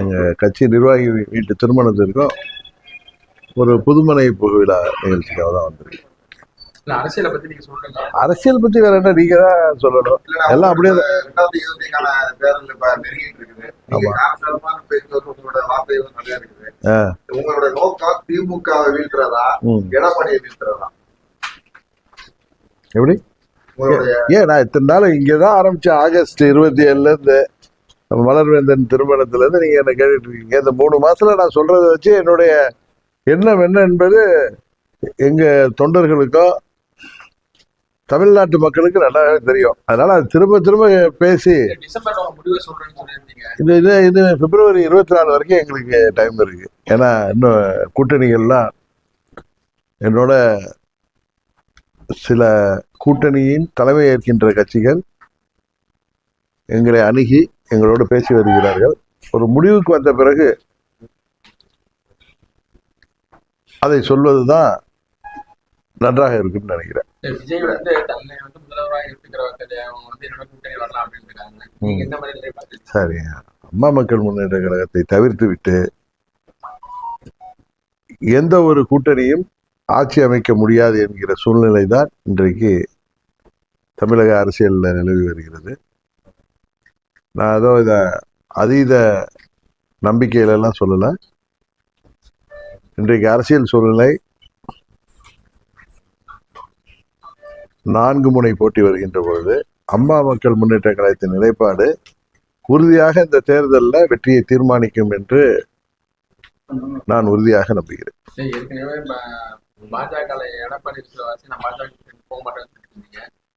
எங்கள் கட்சி நிர்வாகி வீட்டு திருமணத்திற்கும் ஒரு புதுமனை விழா நிகழ்ச்சிக்காக தான் வந்திருக்கு. அரசியலை பத்தி நீங்க வேற என்ன நீங்கள் தான் சொல்லணும். எல்லாம் அப்படியே நீங்க உங்களோட நோக்கம் திமுக எடப்பாடியை எப்படி? ஏன் நான் இத்தனை நாள் இங்கே தான் ஆரம்பித்தேன் ஆகஸ்ட் இருபத்தி ஏழுலேருந்து மலர்வேந்தன் திருமணத்துலேருந்து நீங்கள் என்ன கேட்டுட்டு இருக்கீங்க இந்த மூணு மாசத்துல நான் சொல்கிறத வச்சு என்னுடைய எண்ணம் என்ன என்பது எங்கள் தொண்டர்களுக்கோ தமிழ்நாட்டு மக்களுக்கு நல்லாவே தெரியும். அதனால அது திரும்ப திரும்ப பேசி சொல்லியிருந்தீங்க. இது இது இது பிப்ரவரி இருபத்தி நாலு வரைக்கும் எங்களுக்கு டைம் இருக்கு. ஏன்னா இன்னும் கூட்டணிகள்லாம் என்னோட சில கூட்டணியின் தலைமை ஏற்கின்ற கட்சிகள் எங்களை அணுகி எங்களோடு பேசி வருகிறார்கள். ஒரு முடிவுக்கு வந்த பிறகு அதை சொல்வதுதான் நன்றாக இருக்குன்னு நினைக்கிறேன். சரி. அம்மா மக்கள் முன்னேற்ற கழகத்தை தவிர்த்து விட்டு எந்த ஒரு கூட்டணியும் ஆட்சி அமைக்க முடியாது என்கிற சூழ்நிலை தான் இன்றைக்கு தமிழக அரசியலில் நிலவி வருகிறது. நான் ஏதோ இதை அதீத நம்பிக்கையிலலாம் சொல்லலை. இன்றைக்கு அரசியல் சூழ்நிலை நான்கு முனை போட்டி வருகின்ற பொழுது அம்மா மக்கள் முன்னேற்ற கழகத்தின் நிலைப்பாடு உறுதியாக இந்த தேர்தலில் வெற்றியை தீர்மானிக்கும் என்று நான் உறுதியாக நம்புகிறேன். பாஜக எடப்பாடி பாஜக போக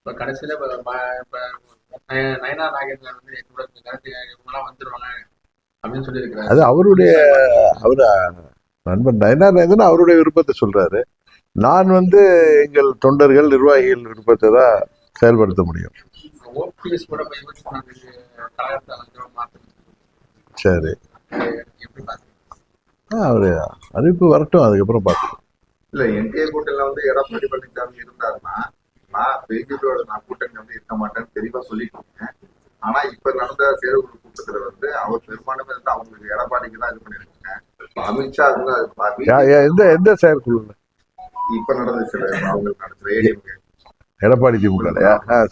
கடைசியில நயனா நாகேந்திரன் வந்து கூட இவங்கெல்லாம் வந்துருவாங்க அப்படின்னு சொல்லியிருக்கிறாரு. அது அவருடைய அவர் நண்பன் நயனார் அவருடைய விருப்பத்தை சொல்றாரு. நான் வந்து எங்கள் தொண்டர்கள் நிர்வாகிகள் விருப்பத்தை தான் செயல்படுத்த முடியும். சரி. அவரு அறிவிப்பு வரட்டும் அதுக்கப்புறம் பார்க்கலாம். இல்ல என்டிஏ கூட்டணியில வந்து எடப்பாடி பழனிசாமி இருந்தாருன்னா நான் பிஜேபியோட நான் கூட்டணி வந்து இருக்க மாட்டேன்னு தெளிவா சொல்லிட்டு இருக்கேன். ஆனா இப்ப நடந்த செயற்குழு கூட்டத்துல வந்து அவர் பெரும்பாலுமே வந்து அவங்களுக்கு எடப்பாடிக்கு தான் இது பண்ணிருக்காங்க. அமித்ஷா வந்து எந்த எந்த செயற்குழு இப்ப நடந்துச்சு அவங்களுக்கு நடந்துச்சு ஏடிஎம்கே. எடப்பாடி திமுக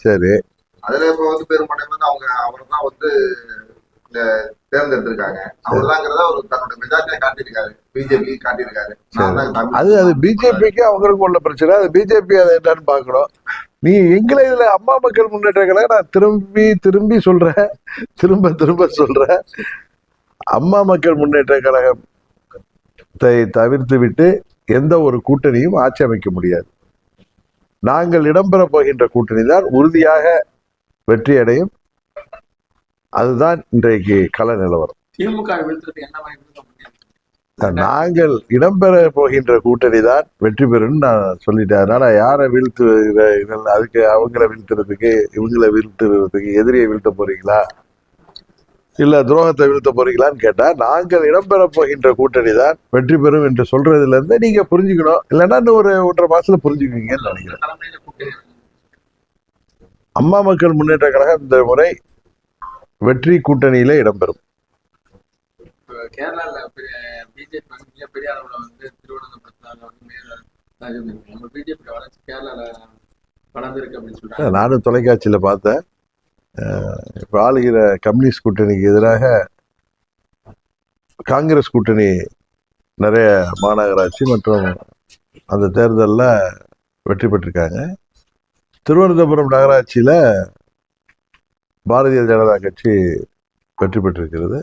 சரி. அதுல இப்ப வந்து பெரும்பான்மை வந்து அவங்க அவர் தான் வந்து தேர்ந்தெடுத்திருக்காங்க. அவர் தன்னோட மெஜாரிட்டியா காட்டியிருக்காரு. பிஜேபி காட்டியிருக்காரு. அது அது பிஜேபிக்கு அவங்களுக்கு உள்ள பிரச்சனை. அது பிஜேபி அதை என்னன்னு பார்க்கணும். நீ எங்களை இதுல அம்மா மக்கள் முன்னேற்ற கழகம் நான் திரும்பி திரும்பி சொல்றேன். திரும்ப திரும்ப சொல்றேன். அம்மா மக்கள் முன்னேற்ற கழகத்தை தவிர்த்து விட்டு எந்த ஒரு கூட்டணியும் ஆட்சி அமைக்க முடியாது. நாங்கள் இடம்பெற போகின்ற கூட்டணி தான் உறுதியாக வெற்றி அடையும் அதுதான் இன்றைக்கு கள நிலவரம். நாங்கள் இடம்பெற போகின்ற கூட்டணி தான் வெற்றி பெறும்னு நான் சொல்லிட்டேன். அதனால யாரை வீழ்த்து இதெல்லாம் அதுக்கு அவங்கள வீழ்த்துறதுக்கு இவங்கள வீழ்த்துறதுக்கு எதிரியை வீழ்த்த போறீங்களா? இல்ல துரோகத்தை வீழ்த்த போறீங்களான்னு கேட்டா நாங்கள் இடம்பெற போகின்ற கூட்டணி தான் வெற்றி பெறும் என்று சொல்றதுல இருந்து நீங்க புரிஞ்சுக்கணும். இல்லைன்னா இன்னும் ஒரு ஒன்றரை மாசத்துல புரிஞ்சுக்குவீங்கன்னு நினைக்கிறேன். அம்மா மக்கள் முன்னேற்ற கழகம் இந்த முறை வெற்றி கூட்டணியில இடம்பெறும். நானும் தொலைக்காட்சியில பார்த்தேன். இப்ப ஆளுகிற கம்யூனிஸ்ட் கூட்டணிக்கு எதிராக காங்கிரஸ் கூட்டணி நிறைய மாநகராட்சி மற்றும் அந்த தேர்தலில் வெற்றி பெற்றிருக்காங்க. திருவனந்தபுரம் நகராட்சியில பாரதிய ஜனதா கட்சி வெற்றி பெற்றிருக்கிறது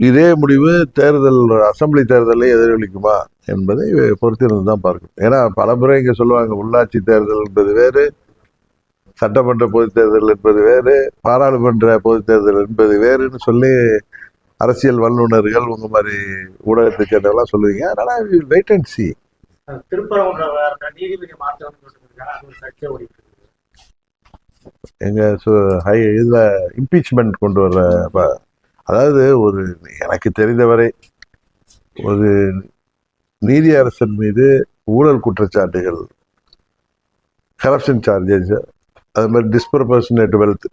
இதே முடிவு தேர்தல் அசெம்பிளி தேர்தலில் எதிரொலிக்குமா என்பதை பொறுத்திருந்து தான் பார்க்கணும். ஏன்னா பல முறை இங்கே சொல்லுவாங்க உள்ளாட்சி தேர்தல் என்பது வேறு சட்டமன்ற பொதுத் தேர்தல் என்பது வேறு பாராளுமன்ற பொதுத் தேர்தல் என்பது வேறுன்னு சொல்லி அரசியல் வல்லுநர்கள் உங்க மாதிரி ஊடகத்தை சேர்ந்தவெல்லாம் சொல்லுவீங்க அதனால வெயிட் அண்ட் சி திருப்பரங்குன்ற நீதிபதி மாற்றம்னு எங்கள் எங்க சு- ஹை இதுல இம்பீச்மெண்ட் கொண்டு வர்ற அதாவது ஒரு எனக்கு தெரிந்தவரை ஒரு நீதி அரசன் மீது ஊழல் குற்றச்சாட்டுகள் கலெக்ஷன் சார்ஜஸ் அது மாதிரி டிஸ்பிரபர்சன் டுவெல்த்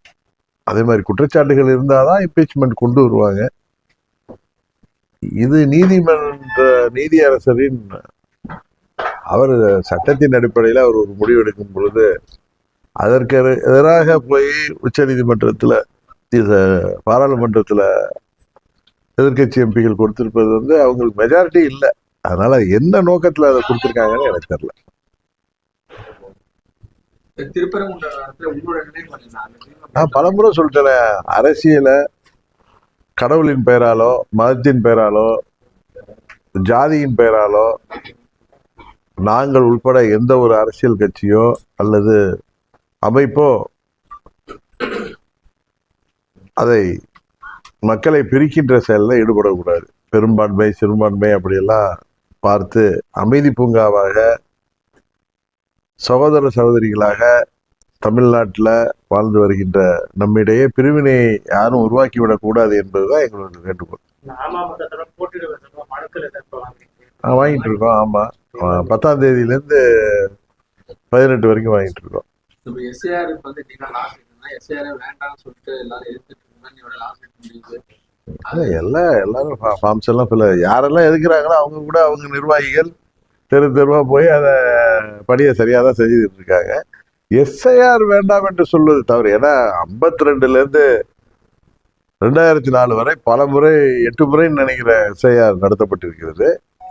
அதே மாதிரி குற்றச்சாட்டுகள் இருந்தாதான் இம்பீச்மெண்ட் கொண்டு வருவாங்க. இது நீதிமன்ற நீதியரசரின் அவர் சட்டத்தின் அடிப்படையில் அவர் ஒரு முடிவு எடுக்கும் பொழுது அதற்கு எதிர- எதிராக போய் உச்சநீதிமன்றத்தில் இது பாராளுமன்றத்தில் எதிர்க்கட்சி எம்பிகள் கொடுத்திருப்பது வந்து அவங்களுக்கு மெஜாரிட்டி இல்லை. அதனால என்ன நோக்கத்தில் அதை கொடுத்துருக்காங்கன்னு எனக்கு தெரியல. நினைவு நான் பலமுறை சொல்லிட்டேனே அரசியல கடவுளின் பெயராலோ மதத்தின் பெயராலோ ஜாதியின் பெயராலோ நாங்கள் உட்பட எந்த ஒரு அரசியல் கட்சியோ அல்லது அமைப்போ அதை மக்களை பிரிக்கின்ற செயலில் ஈடுபடக்கூடாது. பெரும்பான்மை சிறுபான்மை அப்படியெல்லாம் பார்த்து அமைதி பூங்காவாக சகோதர சகோதரிகளாக தமிழ்நாட்டில் வாழ்ந்து வருகின்ற நம்மிடையே பிரிவினை யாரும் உருவாக்கிவிடக் கூடாது என்பதுதான் எங்களோட வேண்டுகோள். வாங்கிட்டு. இருக்கோம். ஆமா. ஆஹ் பத்தாம் தேதியிலேருந்து பதினெட்டு வரைக்கும் வாங்கிட்டு இருக்கோம். இப்போ எஸ்ஏஆர் வந்து நீங்க லாஸ் எஸ்ஏஆர் வேண்டாம்னு சொல்லிட்டு எல்லாரும் எடுத்துட்டு இருந்தாங்க லாஸ் முடியுது. எல்லாம் எல்லாரும் ஃபார்ம்ஸ் எல்லாம் ஃபில் யாரெல்லாம் எதுக்குறாங்களோ அவங்க கூட அவங்க நிர்வாகிகள் தெரு தெருவா போய் அதை பணியை சரியாக தான் செஞ்சுக்கிட்டு இருக்காங்க. எஸ்ஐஆர் வேண்டாம் என்று சொல்வது தவறு. ஏன்னா ஐம்பத்தி ரெண்டுலேருந்து ரெண்டாயிரத்தி நாலு வரை பல முறை எட்டு முறைன்னு நினைக்கிற எஸ்ஐஆர் நடத்தப்பட்டிருக்கிறது.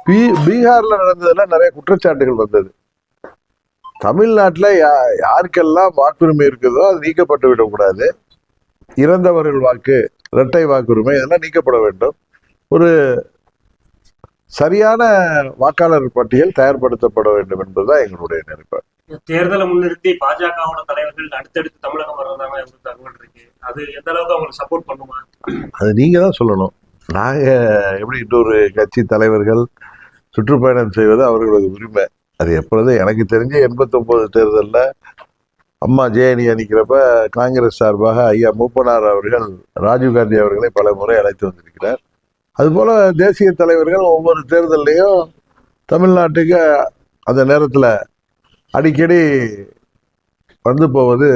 பீ பீகாரில் நடந்ததெல்லாம் நிறைய குற்றச்சாட்டுகள் வந்தது. தமிழ்நாட்டில் யா யாருக்கெல்லாம் வாக்குரிமை இருக்குதோ அது நீக்கப்பட்டு விடக்கூடாது. இறந்தவர்கள் வாக்கு இரட்டை வாக்குரிமை இதெல்லாம் நீக்கப்பட வேண்டும். ஒரு சரியான வாக்காளர் பட்டியல் தயார்படுத்தப்பட வேண்டும் என்பதுதான் எங்களுடைய நினைப்பு தேர்தலை முன்னிறுத்தி பாஜகவோட தலைவர்கள் அடுத்தடுத்து தமிழகம் வர்றதாக தகவல் இருக்கு. அது எந்த அளவுக்கு அவங்களுக்கு சப்போர்ட் பண்ணுமா? அது நீங்க தான் சொல்லணும். நாங்க எப்படி இன்னொரு கட்சி தலைவர்கள் சுற்றுப்பயணம் செய்வது அவர்களது உரிமை. அது எப்பொழுது? எனக்கு தெரிஞ்சு எண்பத்தொம்போது தேர்தலில் அம்மா ஜேஎனி அணிக்கிறப்ப காங்கிரஸ் சார்பாக ஐயா மூப்பனார் அவர்கள் ராஜீவ்காந்தி அவர்களை பல முறை அழைத்து வந்திருக்கிறார். அதுபோல் தேசிய தலைவர்கள் ஒவ்வொரு தேர்தல்லையும் தமிழ்நாட்டுக்கு அந்த நேரத்தில் அடிக்கடி வந்து போவது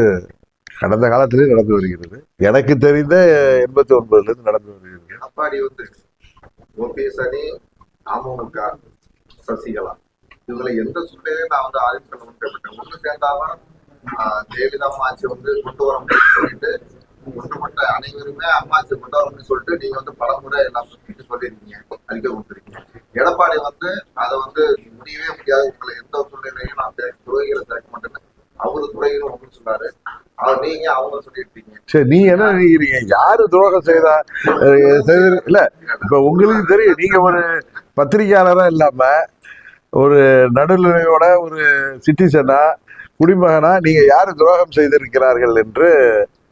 கடந்த காலத்திலே நடந்து வருகிறது. எனக்கு தெரிந்த எண்பத்தி ஒன்பதுலேருந்து நடந்து வருகிறது. எடப்பாடி வந்து ஓபிஎஸ் அணி அமமுக சசிகலா. இவங்களை எந்த சூழ்நிலையும் நான் வந்து பண்ண விரும்பப்பட்டேன் ஒண்ணு சேர்ந்தாலும் ஜெயலலிதா அம்மாச்சி வந்து கொண்டு வர முடியும்னு சொல்லிட்டு ஒன்றுபட்ட அனைவருமே அம்மாச்சி கொண்டு வரணும்னு சொல்லிட்டு நீங்க வந்து பலமுறை எல்லாம் சொல்லிட்டு சொல்லியிருக்கீங்க. அறிக்கை கொடுத்துருக்கீங்க எடப்பாடி வந்து அதை வந்து முடியவே முடியாது. உங்களை எந்த சூழ்நிலையும் நான் துறைகளை திறக்க மாட்டேன்னு அவரு துறைகளும் உங்களுக்கு சொன்னாரு. நீங்க அவங்க சொல்லியிருக்கீங்க. சரி நீ என்ன நினைக்கிறீங்க? யாரு துரோகம் செய்து? இல்ல. இப்ப உங்களுக்கு தெரியும் நீங்க ஒரு பத்திரிகையாளரா இல்லாம ஒரு நடுநிலையோட ஒரு சிட்டிசனா குடிமகனா நீங்க யாரு துரோகம் செய்திருக்கிறார்கள் என்று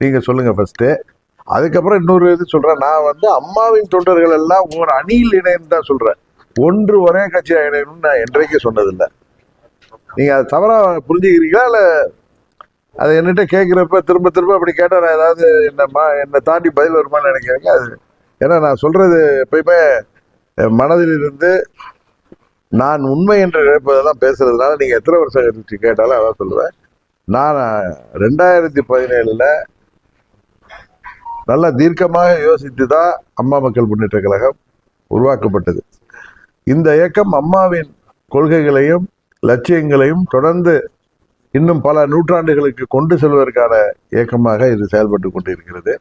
நீங்க சொல்லுங்க ஃபர்ஸ்ட் அதுக்கப்புறம் இன்னொரு இது சொல்றேன். நான் வந்து அம்மாவின் தொண்டர்கள் எல்லாம் ஒரு அணியில் இணைன்னு தான் சொல்றேன். ஒன்று ஒரே கட்சியா இணையணும்னு நான் என்றைக்கும் சொன்னதில்லை. நீங்க அதை தவறா புரிஞ்சுக்கிறீங்களா? இல்ல அதை என்கிட்ட கேட்குறப்ப திரும்ப திரும்ப அப்படி கேட்டால் நான் ஏதாவது என்னம்மா என்னை தாண்டி பதில் வருமான்னு நினைக்கிறேங்க? அது ஏன்னா நான் சொல்றது எப்பயுமே மனதில் இருந்து நான் உண்மை என்று நினைப்பதெல்லாம் பேசுறதுனால நீங்க எத்தனை வருஷம் கழிச்சு கேட்டாலும் அதான் சொல்லுவேன். நான் ரெண்டாயிரத்தி பதினேழுல நல்லா தீர்க்கமாக யோசித்து தான் அம்மா மக்கள் முன்னேற்ற கழகம் உருவாக்கப்பட்டது. இந்த இயக்கம் அம்மாவின் கொள்கைகளையும் லட்சியங்களையும் தொடர்ந்து இன்னும் பல நூற்றாண்டுகளுக்கு கொண்டு செல்வதற்கான இயக்கமாக இது செயல்பட்டு கொண்டிருக்கிறது.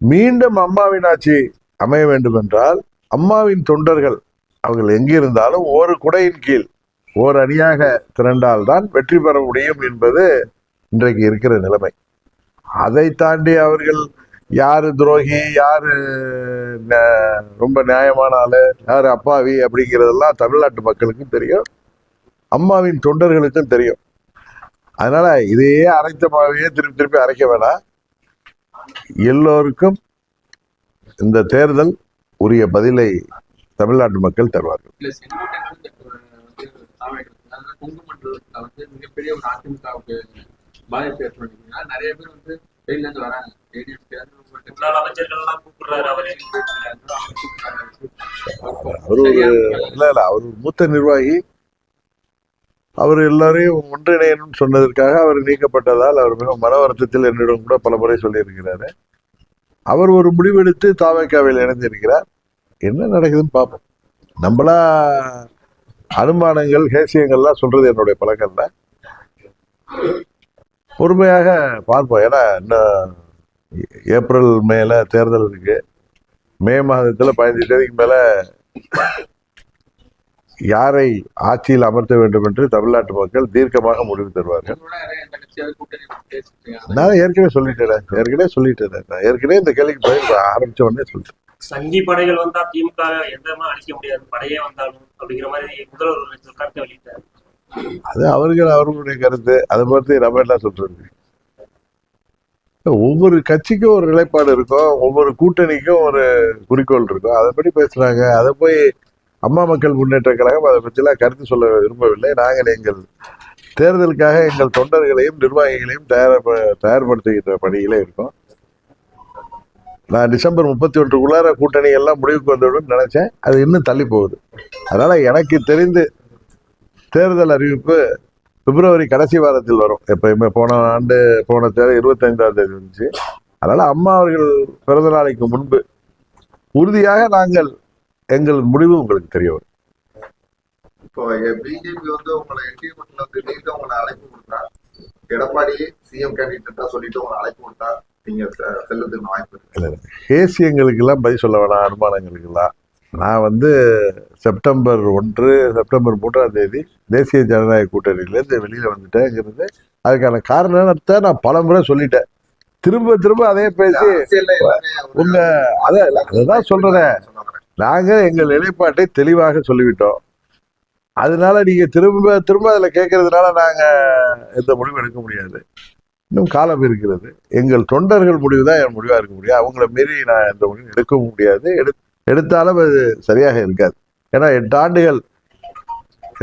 மீண்டும் அம்மாவின் ஆட்சி அமைய வேண்டும் என்றால் அம்மாவின் தொண்டர்கள் அவர்கள் எங்கிருந்தாலும் ஒரு குடையின் கீழ் ஓர் அணியாக திரண்டால் தான் வெற்றி பெற முடியும் என்பது இன்றைக்கு இருக்கிற நிலைமை. அதை தாண்டி அவர்கள் யார் துரோகி யார் ந- ரொம்ப நியாயமான ஆள் யார் அப்பாவி அப்படிங்கிறதெல்லாம் தமிழ்நாட்டு மக்களுக்கும் தெரியும். அம்மாவின் தொண்டர்களுக்கும் தெரியும். அதனால இதையே அரைத்த மாவையே திருப்பி திருப்பி அரைக்க வேணாம். எல்லோருக்கும் இந்த தேர்தல் உரிய பதிலை தமிழ்நாட்டு மக்கள் தருவார்கள். அவரே. இல்ல இல்ல அவர் மூத்த நிர்வாகி. அவர் எல்லாரையும் ஒன்றிணையணும்னு சொன்னதற்காக அவர் நீக்கப்பட்டதால் அவர் மிக மன வருத்தத்தில் என்னிடம் கூட பல முறை சொல்லியிருக்கிறாரு. அவர் ஒரு முடிவெடுத்து தாவேக்காவில் இணைந்திருக்கிறார். என்ன நடக்குதுன்னு பார்ப்போம் நம்மளா அனுமானங்கள் ஹேசியங்கள்லாம் சொல்றது என்னுடைய பழக்கம் இல்லை பொறுமையாக பார்ப்போம். ஏன்னா இன்னும் ஏப்ரல் மேல தேர்தல் இருக்கு. மே மாதத்துல பதினஞ்சு தேதிக்கு மேல யாரை ஆட்சியில் அமர்த்த வேண்டும் என்று தமிழ்நாட்டு மக்கள் தீர்க்கமாக முடிவு தருவார்கள். நான் ஏற்கனவே சொல்லிட்டேன். ஏற்கனவே சொல்லிட்டேன். நான் ஏற்கனவே இந்த கேள்விக்கு பதில் ஆரம்பிச்ச உடனே சொல்லிட்டேன். சங்கி படைகள் வந்தா திமுக எந்த அழிக்க முடியாது. படையே வந்தாலும் அப்படிங்கிற மாதிரி முதல்வர் ஒரு கருத்தை வெளியிட்டார். அது அவர்கள் அவர்களுடைய கருத்து. அதை பற்றி நம்ம என்ன சொல்றது? ஒவ்வொரு கட்சிக்கும் ஒரு நிலைப்பாடு இருக்கும். ஒவ்வொரு கூட்டணிக்கும் ஒரு குறிக்கோள் இருக்கும். அதை படி பேசுறாங்க. அதை போய் அம்மா மக்கள் முன்னேற்ற கழகம் அதை பற்றிலாம் கருத்து சொல்ல விரும்பவில்லை. நாங்கள் எங்கள் தேர்தலுக்காக எங்கள் தொண்டர்களையும் நிர்வாகிகளையும் தயார் தயார்படுத்துகின்ற பணியிலே இருக்கோம். நான் டிசம்பர் முப்பத்தி ஒன்றுக்குள்ளார கூட்டணி எல்லாம் முடிவுக்கு வந்துவிடும் நினச்சேன். அது இன்னும் தள்ளி போகுது. அதனால எனக்கு தெரிந்து தேர்தல் அறிவிப்பு பிப்ரவரி கடைசி வாரத்தில் வரும். எப்பயுமே போன ஆண்டு போன தேதி இருபத்தைந்தாம் தேதி இருந்துச்சு. அதனால அம்மா அவர்கள் பிறந்த நாளைக்கு முன்பு உறுதியாக நாங்கள் எங்கள் முடிவு உங்களுக்கு தெரிய வரும். இப்போ பிஜேபி வந்து உங்களை என்டிஎம்ல வந்து நீங்க உங்களை அழைப்பு கொடுத்தா எடப்பாடி சிஎம் கேண்டிடேட்டா சொல்லிட்டு உங்களை அழைப்பு கொடுத்தா நீங்க செல்லுறதுக்கு வாய்ப்பு தேசியங்களுக்கெல்லாம் பதில் சொல்ல வேணாம் அனுமானங்களுக்கெல்லாம். நான் வந்து செப்டம்பர் ஒன்று செப்டம்பர் மூன்றாம் தேதி தேசிய ஜனநாயக கூட்டணியிலேருந்து வெளியில் வந்துட்டேங்கிறது அதுக்கான காரணத்தை நான் பல முறை சொல்லிட்டேன். திரும்ப திரும்ப அதே பேசி எல்லாமே உங்க அத அதுதான் சொல்றேன். நாங்க எங்கள் நிலைப்பாட்டை தெளிவாக சொல்லிவிட்டோம். அதனால நீங்க திரும்ப திரும்ப அதுல கேட்கறதுனால நாங்க எந்த முடிவும் எடுக்க முடியாது. இன்னும் காலம் இருக்கிறது. எங்கள் தொண்டர்கள் முடிவு தான் என் முடிவாக இருக்க முடியும். அவங்கள மீறி நான் எந்த முடிவும் எடுக்கவும் முடியாது. எடு எடுத்தாலும் அது சரியாக இருக்காது. ஏன்னா எட்டு ஆண்டுகள்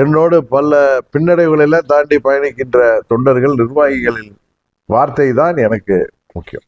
என்னோடு பல பின்னடைவுகளெல்லாம் தாண்டி பயணிக்கின்ற தொண்டர்கள் நிர்வாகிகளின் வார்த்தை தான் எனக்கு முக்கியம்.